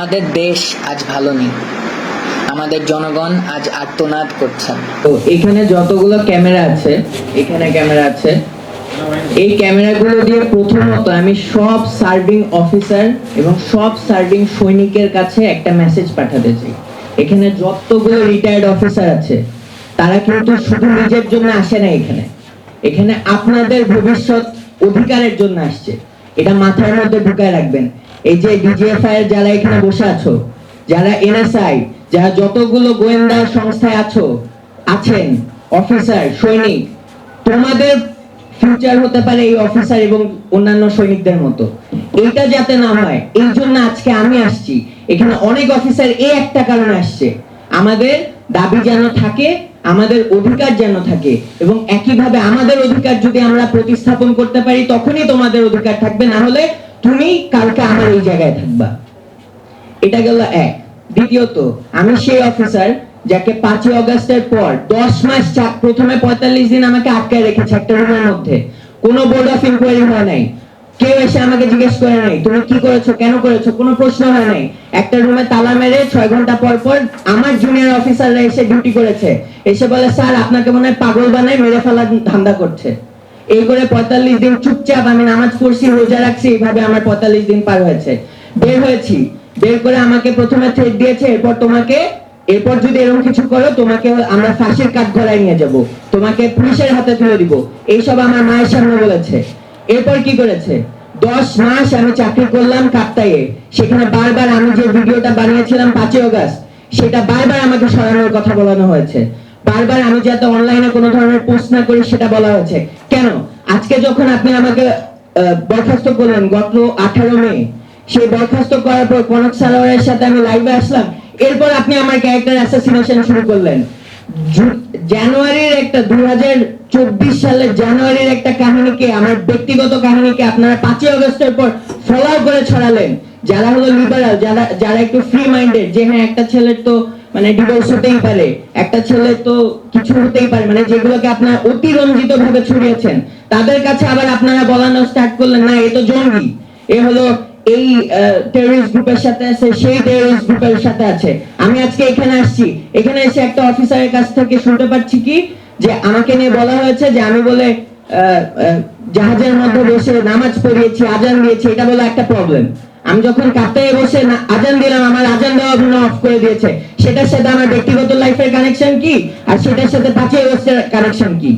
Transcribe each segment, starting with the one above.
আমাদের দেশ আজ ভালো নেই। আমাদের জনগণ আজ আর্তনাদ করছেন তো এখানে যতগুলো ক্যামেরা আছে, এখানে ক্যামেরা আছে, এই ক্যামেরাগুলো দিয়ে প্রথমত আমি সব সার্ভিং অফিসার এবং সব সার্ভিং সৈনিকের কাছে একটা মেসেজ পাঠাতে চাই। এখানে যতগুলো রিটায়ার্ড অফিসার আছে, তারা কিন্তু শুধু নিজের জন্য আসে না এখানে। এখানে আপনাদের ভবিষ্যৎ অধিকারের জন্য আসছে। এটা মাথার মধ্যে ঢুকায় রাখবেন। এই যে ডিজিএফআই এর যারা এখানে বসে আছো, যারা এনএসআই যারা যতগুলো গোয়েন্দা সংস্থায় আছো, আছেন অফিসার সৈনিক, তোমাদের ফিউচার হতে পারে এই অফিসার এবং অন্যান্য সৈনিকদের মতো। এইটা যাতে না হয়, এই জন্য আজকে আমি আসছি। এখানে অনেক অফিসার এই একটা কারণে আসছে। আমাদের দাবি যেন থাকে, আমাদের অধিকার যেন থাকে এবং একইভাবে আমাদের অধিকার যদি আমরা প্রতিস্থাপন করতে পারি, তখনই তোমাদের অধিকার থাকবে। না হলে তুমি কালকে আমার এই জায়গায় থাকবা। এটা গেল এক। দ্বিতীয়ত, আমি সেই অফিসার যাকে পাঁচই অগস্টের পর দশ মাস চা- প্রথমে পঁয়তাল্লিশ দিন আমাকে আটকায় রেখেছে একটা রুমের মধ্যে। কোনো বোর্ড অফ ইনকোয়ারি হয় নাই। কেউ এসে আমাকে জিজ্ঞেস করে নাই, তুমি কি করেছ? কেন করেছ? কোনো প্রশ্ন হয় নাই। একটা রুমে তালা মেরে ছয় ঘণ্টা পর পর আমার জুনিয়র অফিসাররা এসে ডিউটি করেছে। এসে বলে, স্যার, আপনাকে মনে হয় পাগল বানায় মেরে ফেলার ধান্দা করছে। এই করে পঁয়তাল্লিশ দিন চুপচাপ আমি নামাজ পড়ছি, রোজা রাখছি, এইভাবে আমার পঁয়তাল্লিশ দিন পার হয়েছে। বের হয়েছি। বের করে আমাকে প্রথমে থ্রেট দিয়েছে, এরপর তোমাকে, এরপর যদি এরকম কিছু করো, তোমাকে আমরা ফাঁসির কাঠ গলায় নিয়ে যাব। তোমাকে পুলিশের হাতে তুলে দিব। এইসব আমার মায়ের সামনে বলেছে। এরপর কি করেছে? দশ মাস আমি চাকরি করলাম কাপ্তাইয়ে। সেখানে বারবার আমি যে ভিডিওটা বানিয়েছিলাম পাঁচই অগাস্ট, সেটা বারবার আমাকে সরানোর কথা বলানো হয়েছে। বারবার আমি যাতে অনলাইনে কোনো ধরনের পোস্ট না করি সেটা বলা হয়েছে। কেন? আজকে যখন আপনি আমাকে বরখাস্ত করলেন, গত আঠারো মে, সেই বরখাস্ত করার পর কনক সালোয়ারের সাথে আমি লাইভে আসলাম, এরপর আপনি আমার ক্যারেক্টার অ্যাসাসিনেশন শুরু করলেন। জানুয়ারির একটা চব্বিশ সালের জানুয়ারির একটা কাহিনীকে, আমার ব্যক্তিগত কাহিনীকে আপনারা পাঁচই অগস্টের পর ফলো করে ছড়ালেন। যারা হলো লিবারাল যারা যারা একটু ফ্রি মাইন্ডেড যে হ্যাঁ একটা ছেলের তো মানে ডিভোর্স হতেই পারে। একটা ছেলে তো কিছু হতেই পারে। মানে যেগুলোকে আপনারা অতিরঞ্জিত ভাবে ছড়িয়েছেন, তাদের কাছে আবার আপনারা বলানো স্টার্ট করলেন, না, এ তো জঙ্গি। এ হলো এই টেররিস্ট গ্রুপের সাথে আছে, সেই টেররিস্ট গ্রুপের সাথে আছে। আমি আজকে এখানে আসছি। এখানে এসে একটা অফিসারের কাছ থেকে শুনতে পাচ্ছি কি? যে আমাকে নিয়ে বলা হয়েছে যে আমি বলে জাহাজের মধ্যে বসে নামাজ পড়িয়েছি, আজান দিয়েছি, এটা বলে একটা প্রবলেম আমি যখন কাপ্তায়ে বসে আজান দিলাম, আমার আজান দেওয়া অফ করে দিয়েছে। সেটার সাথে আমার ব্যক্তিগত লাইফের কানেকশন কি? আর সেটার সাথে পাঁচই বসে কানেকশন কি?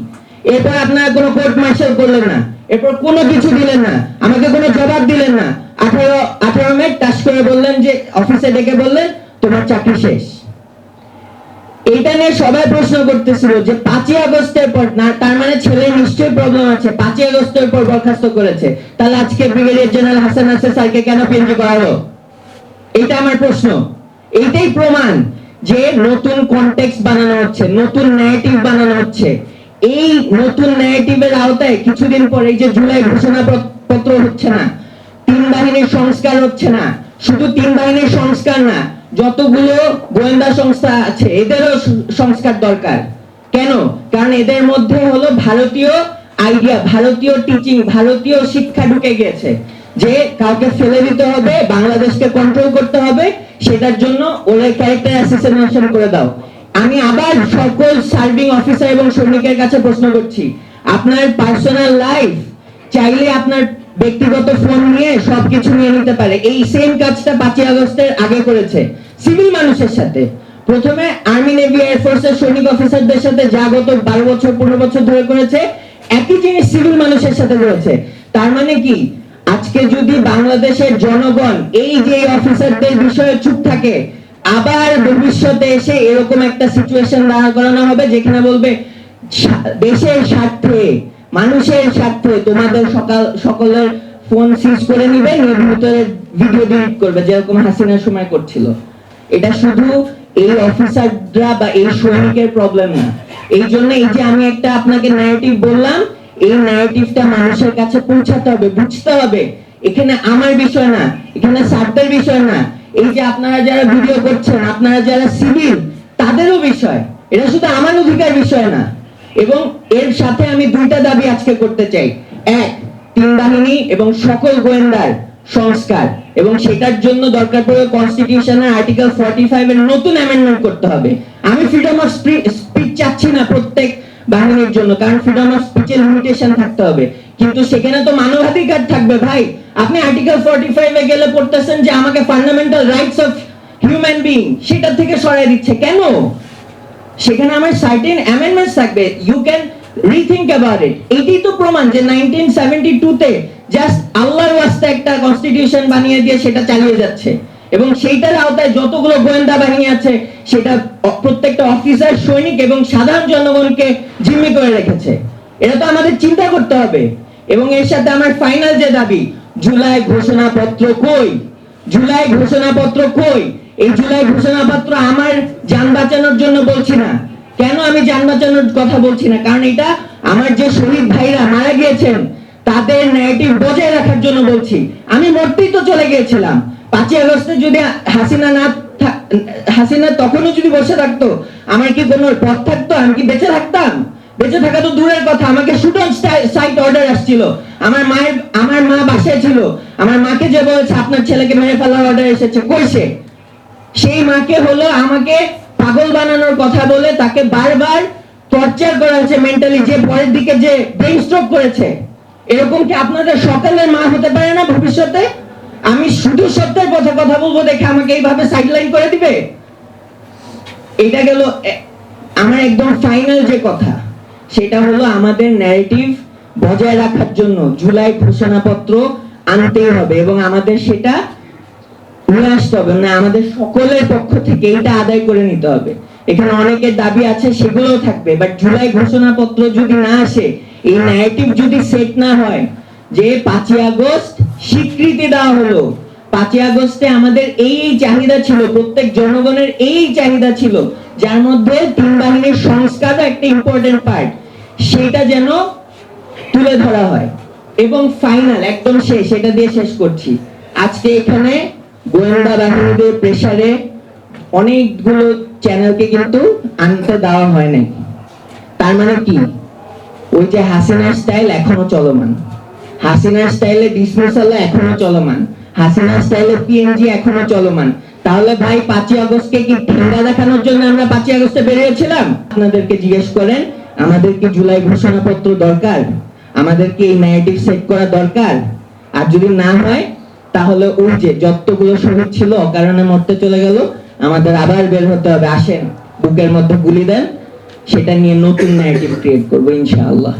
এরপর আপনারা কোনো কোর্ট মার্শাল করলেন না। এরপর কোনো কিছু দিলেন না। আমাকে কোনো জবাব দিলেন না। আঠারো আঠারো মিনিট টাচ করে বললেন যে অফিসে ডেকে বললেন, তোমার চাকরি শেষ। এইটা নিয়ে সবাই প্রশ্ন করতেছিল যে পাঁচই আগস্টের পর না, তার মানে ছেলে নিশ্চয়ই প্রবলেম আছে। পাঁচই আগস্টের পর বরখাস্ত করেছে। তাহলে আজকে ব্রিগেডিয়ার জেনারেল হাসান হাসান স্যারকে কেন পিএনজি করা হলো? এইটা আমার প্রশ্ন। এইটাই প্রমাণ যে নতুন কন্টেক্সট বানানো হচ্ছে, নতুন ন্যারেটিভ বানানো হচ্ছে। এই নতুন ন্যারেটিভের আওতায় কিছুদিন পর এই যে জুলাই ঘোষণা পত্র হচ্ছে না, তিন বাহিনীর সংস্কার হচ্ছে না। শুধু তিন বাহিনীর সংস্কার না যতগুলো গোয়েন্দা সংস্থা আছে, এদেরও সংস্কার দরকার। কেন? কারণ এদের মধ্যে হলো ভারতীয় আইডিয়া ভারতীয় টিচিং ভারতীয় শিক্ষা ঢুকে গেছে। যে কাউকে ফেলে দিতে হবে, বাংলাদেশকে কন্ট্রোল করতে হবে, সেটার জন্য ওরা ক্যারেক্টার অ্যাসোসিয়েশন করে দাও। আমি আবার সকল সার্ভিং অফিসার এবং সৈনিকের কাছে প্রশ্ন করছি, আপনার পার্সোনাল লাইফ চাইলে আপনার ব্যক্তিগত ফোন নিয়ে সবকিছু নিয়ে নিতে পারে। এই সেম কাজটা পাঁচই আগস্টের আগে করেছে সিভিল মানুষের সাথে। প্রথমে আর্মি নেভি এয়ারফোর্সের সৈনিক অফিসারদের সাথে যা গত বারো বছর, পনেরো বছর ধরে করেছে, একই জিনিস সিভিল মানুষের সাথে করেছে। তার মানে কি? আজকে যদি বাংলাদেশের জনগণ এই যে অফিসারদের বিষয়ে চুপ থাকে, আবার ভবিষ্যতে এসে এরকম একটা সিচুয়েশন দাঁড়া করানো হবে যেখানে বলবে দেশের স্বার্থে মানুষের স্বার্থে তোমাদের সকাল সকলের ফোন সিজ করে নিবে নিয়ে ভিতরে ভিডিও ডিলিট করবে, যেরকম হাসিনার সময় করছিল। এটা শুধু এই অফিসাররা বা এই সৈনিকের প্রবলেম না। এই জন্য এই যে আমি একটা আপনাকে ন্যারেটিভ বললাম, এই ন্যারেটিভটা মানুষের কাছে পৌঁছাতে হবে, বুঝতে হবে। এখানে আমার বিষয় না, এখানে স্বার্থের বিষয় না। এই যে আপনারা যারা ভিডিও করছেন, আপনারা যারা সিভিল তাদেরও বিষয়। এটা শুধু আমার অধিকার বিষয় না। এবং এর সাথে আমি দুইটা দাবি আজকে করতে চাই। এক তিন বাহিনী এবং সকল গোয়েন্দার সংস্কার। এবং সেটার জন্য দরকার পড়বে কনস্টিটিউশনের আর্টিকেল ফর্টি ফাইভ এর নতুন অ্যামেন্ডমেন্ট করতে হবে। আমি ফ্রিডম অফ স্পিচ চাচ্ছি না প্রত্যেক বাহিনীর জন্য, কারণ ফ্রিডম অফ স্পিচের লিমিটেশন থাকতে হবে। কিন্তু সেখানে তো মানবাধিকার থাকবে ভাই। আপনি আর্টিকেল ফর্টি ফাইভে গেলে পড়তেছেন যে আমাকে fundamental rights of human being সেটা থেকে সরাই দিচ্ছে। কেন? সেখানে আমার সার্টেন অ্যামেন্ডমেন্টস থাকবে। You can rethink about it এটাই তো প্রমাণ যে 1972 তে জাস্ট আল্লাহর ওয়াস্তে একটা কনস্টিটিউশন বানিয়ে দিয়ে সেটা চালিয়ে যাচ্ছে। এবং সেইটার আওতায় যতগুলো গোয়েন্দা বাহিনী আছে, সেটা প্রত্যেকটা অফিসার সৈনিক এবং সাধারণ জনগণকে জিম্মি করে রেখেছে। এটা তো আমাদের চিন্তা করতে হবে। এবং এর সাথে আমার ফাইনাল যে দাবি, জুলাই ঘোষণাপত্র কই? জুলাই ঘোষণাপত্র কই? এই জুলাই ঘোষণাপত্র আমার যান বাঁচানোর জন্য বলছি না। কেন আমি যান বাঁচানোর কথা বলছি না? কারণ এটা আমার যে শহীদ ভাইরা মারা গিয়েছেন, তাদের ন্যারেটিভ বজায় রাখার জন্য বলছি। আমি মরতেই তো চলে গিয়েছিলাম। পাঁচই আগস্টে যদি হাসিনা না হাসিনা তখনও যদি বসে থাকতো, আমার কি কোনো পথ থাকতো? আমি কি বেঁচে থাকতাম? বেঁচে থাকা তো দূরের কথা। আমাকে শুট অন সাইট অর্ডার আসছিল। আমার মায়ের, আমার মা বাসায় ছিল। আমার মাকে যে বলেছে, আপনার ছেলেকে মেরে ফেলার অর্ডার এসেছে। কইছে সেই মাকে হলো আমাকে পাগল বানানোর কথা বলে তাকে বারবার টর্চার করা হয়েছে মেন্টালি যে পরের দিকে যে ব্রেন স্ট্রোক করেছে। এরকম কি আপনাদের সকালের মা হতে পারে না ভবিষ্যতে? আমি শুধু সত্যের পথে কথা বলব, দেখে আমাকে এইভাবে সাইডলাইন করে দিবে? এটা গেল আমার একদম ফাইনাল যে কথা, সেটা হলো আমাদের ন্যারেটিভ বজায় রাখার জন্য জুলাই ঘোষণাপত্র আনতেই হবে এবং আমাদের সেটা নিয়ে আসতে হবে। মানে আমাদের সকলের পক্ষ থেকে এটা আদায় করে নিতে হবে। এখানে অনেকের দাবি আছে, সেগুলোও থাকবে। বাট জুলাই ঘোষণাপত্র যদি না আসে, এই ন্যারেটিভ যদি সেট না হয়, যে পাঁচই আগস্ট স্বীকৃতি দেওয়া হলো, পাঁচই আগস্টে আমাদের এই এই চাহিদা ছিল, প্রত্যেক জনগণের এই চাহিদা ছিল, যার মধ্যে তিন বাহিনীর সংস্কারও একটা ইম্পর্টেন্ট পার্ট সেটা যেন তুলে ধরা হয়। এবং ফাইনাল একদম শেষ এটা দিয়ে শেষ করছি। আজকে এখানে গোয়েন্দা বাহিনীদের প্রেসারে অনেকগুলো চ্যানেলকে কিন্তু আনতে দেওয়া হয় নাই। তার মানে কি? ওই যে হাসিনার স্টাইল এখনও চলমান। হাসিনার স্টাইলে ডিসমিসাল এখনও চলমান। হাসিনার স্টাইলে পিএনজি এখনও চলমান। তাহলে ভাই, পাঁচই আগস্টকে কি ঠেঙ্গা দেখানোর জন্য আমরা পাঁচই আগস্টে বেরিয়েছিলাম? আপনাদেরকে জিজ্ঞেস করেন, আমাদের কি জুলাই ঘোষণাপত্র দরকার? আমাদের কি এই ন্যারেটিভ সেট করা দরকার? আর যদি না হয় তাহলে ওই যে যতগুলো শহীদ ছিল অকারণে মরতে চলে গেল, আমাদের আবার বের হতে হবে। আসেন, বুকের মধ্যে গুলি দেন, সেটা নিয়ে নতুন ন্যারেটিভ ক্রিয়েট করব, ইনশাআল্লাহ।